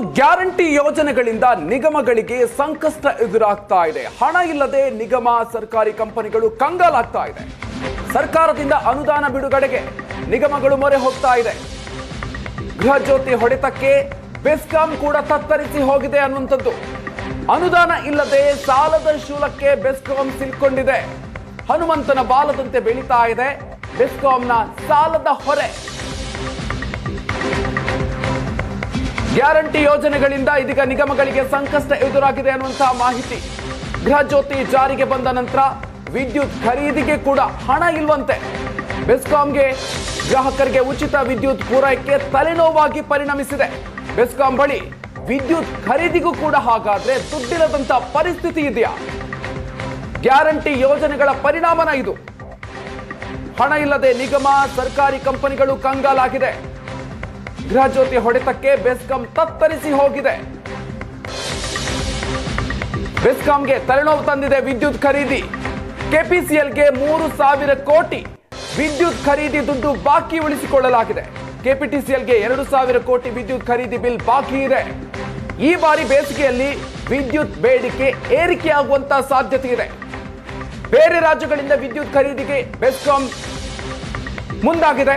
Guarantee ಯೋಜನೆಗಳಿಂದ ನಿಗಮಗಳಿಗೆ ಸಂಕಷ್ಟ ಎದುರಾಗ್ತಾ ಇದೆ. ಹಣ ಇಲ್ಲದೆ ನಿಗಮ, ಸರ್ಕಾರಿ ಕಂಪನಿಗಳು ಕಂಗಾಲಾಗ್ತಾ ಇದೆ. ಸರ್ಕಾರದಿಂದ ಅನುದಾನ ಬಿಡುಗಡೆಗೆ ನಿಗಮಗಳು ಮೊರೆ ಹೋಗ್ತಾ ಇದೆ. ಗೃಹ ಜ್ಯೋತಿ ಹೊಡೆತಕ್ಕೆ ಬೆಸ್ಕಾಂ ಕೂಡ ತತ್ತರಿಸಿ ಹೋಗಿದೆ ಅನ್ನುವಂಥದ್ದು. ಅನುದಾನ ಇಲ್ಲದೆ ಸಾಲದ ಶೂಲಕ್ಕೆ ಬೆಸ್ಕಾಂ ಸಿಲ್ಕೊಂಡಿದೆ. ಹನುಮಂತನ ಬಾಲದಂತೆ ಬೆಳೀತಾ ಇದೆ. ಬೆಸ್ಕಾಂನ ಸಾಲದ ಹೊರೆ. ಗ್ಯಾರಂಟಿ ಯೋಜನೆಗಳಿಂದ ಇದೀಗ ನಿಗಮಗಳಿಗೆ ಸಂಕಷ್ಟ ಎದುರಾಗಿದೆ ಅನ್ನುವಂತಹ ಮಾಹಿತಿ. ಗೃಹ ಜ್ಯೋತಿ ಜಾರಿಗೆ ಬಂದ ನಂತರ ವಿದ್ಯುತ್ ಖರೀದಿಗೆ ಕೂಡ ಹಣ ಇಲ್ವಂತೆ. ಬೆಸ್ಕಾಂಗೆ ಗ್ರಾಹಕರಿಗೆ ಉಚಿತ ವಿದ್ಯುತ್ ಪೂರೈಕೆ ತಲೆನೋವಾಗಿ ಪರಿಣಮಿಸಿದೆ. ಬೆಸ್ಕಾಂ ಬಳಿ ವಿದ್ಯುತ್ ಖರೀದಿಗೂ ಕೂಡ ಹಾಗಾದ್ರೆ ದುಡ್ಡಿಲ್ಲದಂತ ಪರಿಸ್ಥಿತಿ ಇದೆಯಾ? ಗ್ಯಾರಂಟಿ ಯೋಜನೆಗಳ ಪರಿಣಾಮನ ಇದು. ಹಣ ಇಲ್ಲದೆ ನಿಗಮ, ಸರ್ಕಾರಿ ಕಂಪನಿಗಳು ಕಂಗಾಲಾಗಿದೆ. ಗೃಹ ಜ್ಯೋತಿ ಹೊಡೆತಕ್ಕೆ ಬೆಸ್ಕಾಂ ತತ್ತರಿಸಿ ಹೋಗಿದೆ. ಬೆಸ್ಕಾಂಗೆ ತಲೆನೋವು ತಂದಿದೆ ವಿದ್ಯುತ್ ಖರೀದಿ. ಕೆಪಿಸಿಎಲ್ಗೆ ಮೂರು ಸಾವಿರ ಕೋಟಿ. ವಿದ್ಯುತ್ ಖರೀದಿ ದುಡ್ಡು ಬಾಕಿ ಉಳಿಸಿಕೊಳ್ಳಲಾಗಿದೆ. ಕೆಪಿಟಿಸಿಎಲ್ಗೆ ಎರಡು ಸಾವಿರ ಕೋಟಿ ವಿದ್ಯುತ್ ಖರೀದಿ ಬಿಲ್ ಬಾಕಿ ಇದೆ. ಈ ಬಾರಿ ಬೇಸಿಗೆಯಲ್ಲಿ ವಿದ್ಯುತ್ ಬೇಡಿಕೆ ಏರಿಕೆಯಾಗುವಂತ ಸಾಧ್ಯತೆ ಇದೆ. ಬೇರೆ ರಾಜ್ಯಗಳಿಂದ ವಿದ್ಯುತ್ ಖರೀದಿಗೆ ಬೆಸ್ಕಾಂ ಮುಂದಾಗಿದೆ.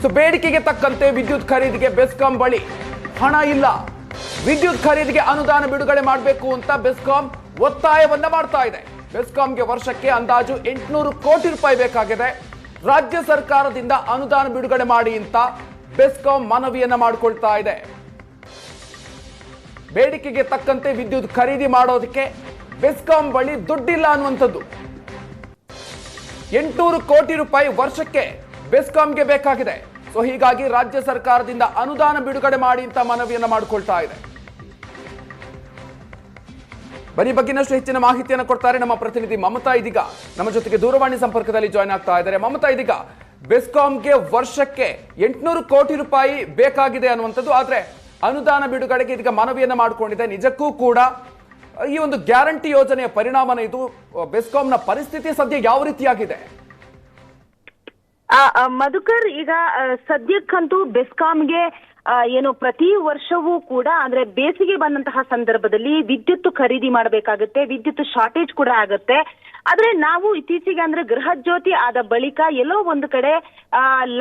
ಸೊ ಬೇಡಿಕೆಗೆ ತಕ್ಕಂತೆ ವಿದ್ಯುತ್ ಖರೀದಿಗೆ ಬೆಸ್ಕಾಂ ಬಳಿ ಹಣ ಇಲ್ಲ. ವಿದ್ಯುತ್ ಖರೀದಿಗೆ ಅನುದಾನ ಬಿಡುಗಡೆ ಮಾಡಬೇಕು ಅಂತ ಬೆಸ್ಕಾಂ ಒತ್ತಾಯವನ್ನ ಮಾಡ್ತಾ ಇದೆ. ಬೆಸ್ಕಾಂಗೆ ವರ್ಷಕ್ಕೆ ಅಂದಾಜು ಎಂಟುನೂರು ಕೋಟಿ ರೂಪಾಯಿ ಬೇಕಾಗಿದೆ. ರಾಜ್ಯ ಸರ್ಕಾರದಿಂದ ಅನುದಾನ ಬಿಡುಗಡೆ ಮಾಡಿ ಅಂತ ಬೆಸ್ಕಾಂ ಮನವಿಯನ್ನ ಮಾಡಿಕೊಳ್ತಾ ಇದೆ. ಬೇಡಿಕೆಗೆ ತಕ್ಕಂತೆ ವಿದ್ಯುತ್ ಖರೀದಿ ಮಾಡೋದಕ್ಕೆ ಬೆಸ್ಕಾಂ ಬಳಿ ದುಡ್ಡಿಲ್ಲ ಅನ್ನುವಂಥದ್ದು. ಎಂಟುನೂರು ಕೋಟಿ ರೂಪಾಯಿ ವರ್ಷಕ್ಕೆ ಬೆಸ್ಕಾಂಗೆ ಬೇಕಾಗಿದೆ. ಸೊ ಹೀಗಾಗಿ ರಾಜ್ಯ ಸರ್ಕಾರದಿಂದ ಅನುದಾನ ಬಿಡುಗಡೆ ಮಾಡಿ ಅಂತ ಮನವಿಯನ್ನ ಮಾಡಿಕೊಳ್ತಾ ಇದೆ. ಬನ್ನಿ, ಬಗ್ಗಿನಷ್ಟು ಹೆಚ್ಚಿನ ಮಾಹಿತಿಯನ್ನು ಕೊಡ್ತಾರೆ ನಮ್ಮ ಪ್ರತಿನಿಧಿ ಮಮತಾ ಇದೀಗ. ನಮ್ಮ ಜೊತೆಗೆ ದೂರವಾಣಿ ಸಂಪರ್ಕದಲ್ಲಿ ಜಾಯ್ನ್ ಆಗ್ತಾ ಇದ್ದಾರೆ. ಮಮತಾ ಇದೀಗ, ಬೆಸ್ಕಾಂಗೆ ವರ್ಷಕ್ಕೆ ಎಂಟುನೂರು ಕೋಟಿ ರೂಪಾಯಿ ಬೇಕಾಗಿದೆ ಅನ್ನುವಂಥದ್ದು. ಆದರೆ ಅನುದಾನ ಬಿಡುಗಡೆಗೆ ಇದೀಗ ಮನವಿಯನ್ನ ಮಾಡಿಕೊಂಡಿದೆ. ನಿಜಕ್ಕೂ ಕೂಡ ಈ ಒಂದು ಗ್ಯಾರಂಟಿ ಯೋಜನೆಯ ಪರಿಣಾಮನ ಇದು, ಬೆಸ್ಕಾಂನ ಪರಿಸ್ಥಿತಿ ಸದ್ಯ ಯಾವ ರೀತಿಯಾಗಿದೆ? ಮಧುಕರ್, ಈಗ ಸದ್ಯಕ್ಕಂತೂ ಬೆಸ್ಕಾಂಗೆ ಏನು ಪ್ರತಿ ವರ್ಷವೂ ಕೂಡ, ಅಂದ್ರೆ ಬೇಸಿಗೆ ಬಂದಂತಹ ಸಂದರ್ಭದಲ್ಲಿ ವಿದ್ಯುತ್ ಖರೀದಿ ಮಾಡಬೇಕಾಗುತ್ತೆ ವಿದ್ಯುತ್ ಶಾರ್ಟೇಜ್ ಕೂಡ ಆಗುತ್ತೆ. ಆದ್ರೆ ನಾವು ಇತ್ತೀಚೆಗೆ ಅಂದ್ರೆ ಗೃಹ ಜ್ಯೋತಿ ಆದ ಬಳಿಕ ಎಲ್ಲೋ ಒಂದು ಕಡೆ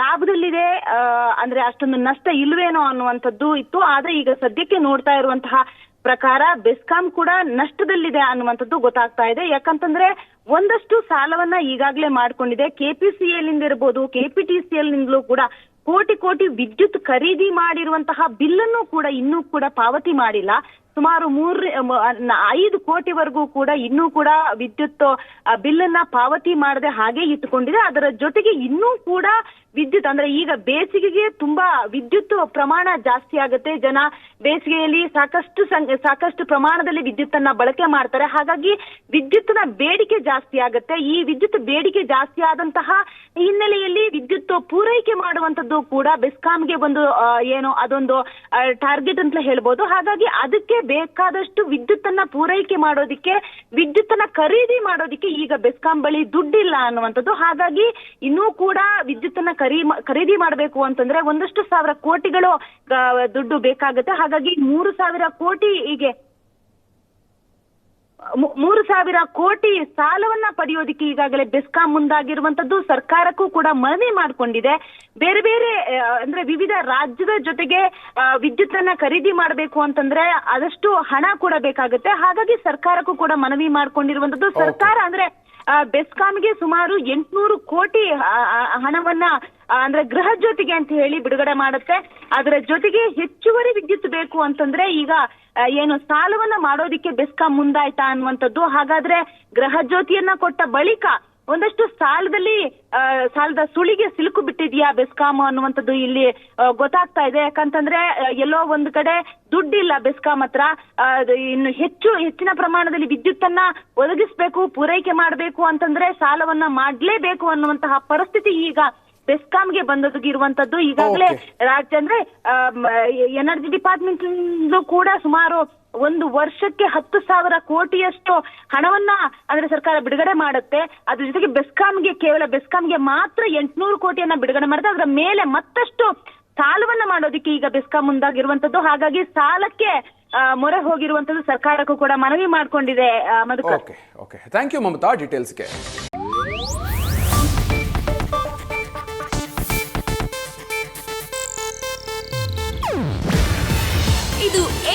ಲಾಭದಲ್ಲಿದೆ ಅಂದ್ರೆ ಅಷ್ಟೊಂದು ನಷ್ಟ ಇಲ್ವೇನೋ ಅನ್ನುವಂಥದ್ದು ಇತ್ತು. ಆದ್ರೆ ಈಗ ಸದ್ಯಕ್ಕೆ ನೋಡ್ತಾ ಇರುವಂತಹ ಪ್ರಕಾರ ಬೆಸ್ಕಾಂ ಕೂಡ ನಷ್ಟದಲ್ಲಿದೆ ಅನ್ನುವಂಥದ್ದು ಗೊತ್ತಾಗ್ತಾ ಇದೆ. ಯಾಕಂತಂದ್ರೆ ಒಂದಷ್ಟು ಸಾಲವನ್ನ ಈಗಾಗಲೇ ಮಾಡ್ಕೊಂಡಿದೆ. ಕೆಪಿಸಿಎಲ್ ಇಂದ ಇರ್ಬೋದು ಕೆಪಿಟಿಸಿಎಲ್ ನಿಂದಲೂ ಕೂಡ ಕೋಟಿ ಕೋಟಿ ವಿದ್ಯುತ್ ಖರೀದಿ ಮಾಡಿರುವಂತಹ ಬಿಲ್ಲನ್ನು ಕೂಡ ಇನ್ನೂ ಕೂಡ ಪಾವತಿ ಮಾಡಿಲ್ಲ. ಸುಮಾರು ಮೂರ್ ಐದು ಕೋಟಿವರೆಗೂ ಕೂಡ ಇನ್ನೂ ಕೂಡ ವಿದ್ಯುತ್ ಬಿಲ್ಲನ್ನ ಪಾವತಿ ಮಾಡದೆ ಹಾಗೆ ಇಟ್ಟುಕೊಂಡಿದೆ. ಅದರ ಜೊತೆಗೆ ಇನ್ನೂ ಕೂಡ ವಿದ್ಯುತ್, ಅಂದ್ರೆ ಈಗ ಬೇಸಿಗೆಗೆ ತುಂಬಾ ವಿದ್ಯುತ್ ಪ್ರಮಾಣ ಜಾಸ್ತಿ ಆಗುತ್ತೆ. ಜನ ಬೇಸಿಗೆಯಲ್ಲಿ ಸಾಕಷ್ಟು ಸಾಕಷ್ಟು ಪ್ರಮಾಣದಲ್ಲಿ ವಿದ್ಯುತ್ ಅನ್ನ ಬಳಕೆ ಮಾಡ್ತಾರೆ. ಹಾಗಾಗಿ ವಿದ್ಯುತ್ನ ಬೇಡಿಕೆ ಜಾಸ್ತಿ ಆಗುತ್ತೆ. ಈ ವಿದ್ಯುತ್ ಬೇಡಿಕೆ ಜಾಸ್ತಿ ಆದಂತಹ ಹಿನ್ನೆಲೆಯಲ್ಲಿ ವಿದ್ಯುತ್ ಪೂರೈಕೆ ಮಾಡುವಂತದ್ದು ಕೂಡ ಬೆಸ್ಕಾಂಗೆ ಒಂದು ಏನು ಅದೊಂದು ಟಾರ್ಗೆಟ್ ಅಂತ ಹೇಳ್ಬೋದು. ಹಾಗಾಗಿ ಅದಕ್ಕೆ ಬೇಕಾದಷ್ಟು ವಿದ್ಯುತ್ ಅನ್ನ ಪೂರೈಕೆ ಮಾಡೋದಿಕ್ಕೆ ವಿದ್ಯುತ್ ಅನ್ನ ಖರೀದಿ ಮಾಡೋದಿಕ್ಕೆ ಈಗ ಬೆಸ್ಕಾಂ ಬಳಿ ದುಡ್ಡಿಲ್ಲ ಅನ್ನುವಂಥದ್ದು. ಹಾಗಾಗಿ ಇನ್ನೂ ಕೂಡ ವಿದ್ಯುತ್ ಅನ್ನ ಖರೀ, ಖರೀದಿ ಮಾಡಬೇಕು ಅಂತಂದ್ರೆ ಒಂದಷ್ಟು ಸಾವಿರ ಕೋಟಿಗಳು ದುಡ್ಡು ಬೇಕಾಗುತ್ತೆ. ಹಾಗಾಗಿ ಮೂರು ಸಾವಿರ ಕೋಟಿ ಹೀಗೆ ಮೂರು ಸಾವಿರ ಕೋಟಿ ಸಾಲವನ್ನ ಪಡೆಯೋದಿಕ್ಕೆ ಈಗಾಗಲೇ ಬೆಸ್ಕಾಂ ಮುಂದಾಗಿರುವಂತದ್ದು ಸರ್ಕಾರಕ್ಕೂ ಕೂಡ ಮನವಿ ಮಾಡಿಕೊಂಡಿದೆ. ಬೇರೆ ಬೇರೆ ಅಂದ್ರೆ ವಿವಿಧ ರಾಜ್ಯದ ಜೊತೆಗೆ ವಿದ್ಯುತ್ ಅನ್ನ ಖರೀದಿ ಮಾಡಬೇಕು ಅಂತಂದ್ರೆ ಆದಷ್ಟು ಹಣ ಕೂಡ ಬೇಕಾಗುತ್ತೆ. ಹಾಗಾಗಿ ಸರ್ಕಾರಕ್ಕೂ ಕೂಡ ಮನವಿ ಮಾಡ್ಕೊಂಡಿರುವಂತದ್ದು ಸರ್ಕಾರ ಅಂದ್ರೆ ಆ, ಬೆಸ್ಕಾಂಗೆ ಸುಮಾರು ಎಂಟ್ನೂರು ಕೋಟಿ ಹಣವನ್ನ ಅಂದ್ರೆ ಗೃಹ ಜ್ಯೋತಿಗೆ ಅಂತ ಹೇಳಿ ಬಿಡುಗಡೆ ಮಾಡುತ್ತೆ. ಅದರ ಜೊತೆಗೆ ಹೆಚ್ಚುವರಿ ವಿದ್ಯುತ್ ಬೇಕು ಅಂತಂದ್ರೆ ಈಗ ಏನು ಸಾಲವನ್ನ ಮಾಡೋದಿಕ್ಕೆ ಬೆಸ್ಕಾಂ ಮುಂದಾಯ್ತಾ ಅನ್ನುವಂಥದ್ದು. ಹಾಗಾದ್ರೆ ಗೃಹ ಜ್ಯೋತಿಯನ್ನ ಕೊಟ್ಟ ಬಳಿಕ ಒಂದಷ್ಟು ಸಾಲದಲ್ಲಿ ಸಾಲದ ಸುಳಿಗೆ ಸಿಲುಕು ಬಿಟ್ಟಿದ್ಯಾ ಬೆಸ್ಕಾಂ ಅನ್ನುವಂಥದ್ದು ಇಲ್ಲಿ ಗೊತ್ತಾಗ್ತಾ ಇದೆ. ಯಾಕಂತಂದ್ರೆ ಎಲ್ಲೋ ಒಂದು ಕಡೆ ದುಡ್ಡಿಲ್ಲ ಬೆಸ್ಕಾಂ ಹತ್ರ. ಇನ್ನು ಹೆಚ್ಚು, ಹೆಚ್ಚಿನ ಪ್ರಮಾಣದಲ್ಲಿ ವಿದ್ಯುತ್ತನ್ನ ಒದಗಿಸ್ಬೇಕು, ಪೂರೈಕೆ ಮಾಡಬೇಕು ಅಂತಂದ್ರೆ ಸಾಲವನ್ನ ಮಾಡ್ಲೇಬೇಕು ಅನ್ನುವಂತಹ ಪರಿಸ್ಥಿತಿ ಈಗ ಬೆಸ್ಕಾಂಗೆ ಬಂದೊದಗಿರುವಂತದ್ದು ಈಗಾಗಲೇ ರಾಜ್ಯ ಅಂದ್ರೆ ಎನರ್ಜಿ ಡಿಪಾರ್ಟ್ಮೆಂಟ್ ಕೂಡ ಸುಮಾರು ಒಂದು ವರ್ಷಕ್ಕೆ ಹತ್ತು ಸಾವಿರ ಕೋಟಿಯಷ್ಟು ಹಣವನ್ನ ಅಂದ್ರೆ ಸರ್ಕಾರ ಬಿಡುಗಡೆ ಮಾಡುತ್ತೆ. ಅದ್ರ ಜೊತೆಗೆ ಬೆಸ್ಕಾಂಗೆ ಕೇವಲ ಬೆಸ್ಕಾಂಗೆ ಮಾತ್ರ ಎಂಟ್ನೂರು ಕೋಟಿಯನ್ನ ಬಿಡುಗಡೆ ಮಾಡುತ್ತೆ. ಅದರ ಮೇಲೆ ಮತ್ತಷ್ಟು ಸಾಲವನ್ನ ಮಾಡೋದಕ್ಕೆ ಈಗ ಬೆಸ್ಕಾಂ ಮುಂದಾಗಿರುವಂತದ್ದು. ಹಾಗಾಗಿ ಸಾಲಕ್ಕೆ ಮೊರೆ ಹೋಗಿರುವಂತದ್ದು ಸರ್ಕಾರಕ್ಕೂ ಕೂಡ ಮನವಿ ಮಾಡಿಕೊಂಡಿದೆ ಮಮತಾ ಡೀಟೇಲ್ಸ್ಗೆ